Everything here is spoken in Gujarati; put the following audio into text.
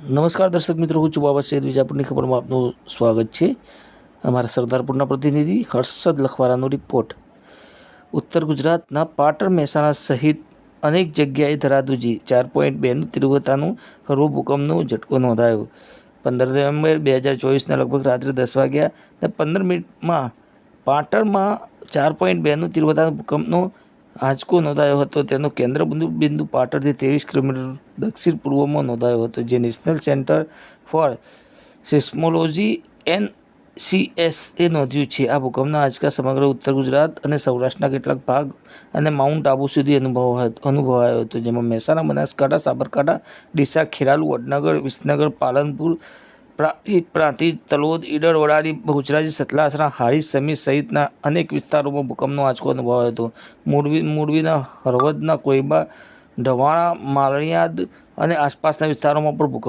નમસ્કાર દર્શક મિત્રો, હું છું બાબા સૈદ વિજાપુરની ખબરમાં આપનું સ્વાગત છે. અમારા સરદારપુરના પ્રતિનિધિ હર્ષદ લખવારાનો રિપોર્ટ ઉત્તર ગુજરાતના પાટણ મહેસાણા સહિત અનેક જગ્યાએ ધરાધુજી ચાર પોઈન્ટ બેનું તીવ્રતાનું હળવો ભૂકંપનો ઝટકો નોંધાયો. પંદર નવેમ્બર બે હજાર ચોવીસના લગભગ રાત્રે દસ વાગ્યા ને પંદર મિનિટમાં પાટણમાં ચાર પોઈન્ટ બેનું તીવ્રતાનો ભૂકંપનો આંચકો નોંધાયો હતો. તેનો કેન્દ્ર બિંદુ પાટણથી ત્રેવીસ કિલોમીટર દક્ષિણ પૂર્વમાં નોંધાયો હતો, જે national centre for seismology N એ નોંધ્યું છે. આ ભૂકંપના આંચકા સમગ્ર ઉત્તર ગુજરાત અને સૌરાષ્ટ્રના કેટલાક ભાગ અને માઉન્ટ આબુ સુધી અનુભવ અનુભવાયો હતો, જેમાં મહેસાણા, બનાસકાંઠા, સાબરકાંઠા, ડીસા, ખેરાલુ, વડનગર, વિસનગર, પાલનપુર પ્રાંતિજ તલોદ, ઈડર, વડાલી, બહુચરાજી, સતલાસરા હારી સમી સહિતના અનેક વિસ્તારોમાં ભૂકંપનો આંચકો અનુભવાયો હતો. મૂળવી મૂળવીના હળવદના, કોઈબા, ઢવાણા, માલણિયાદ અને આસપાસના વિસ્તારોમાં પણ ભૂકંપ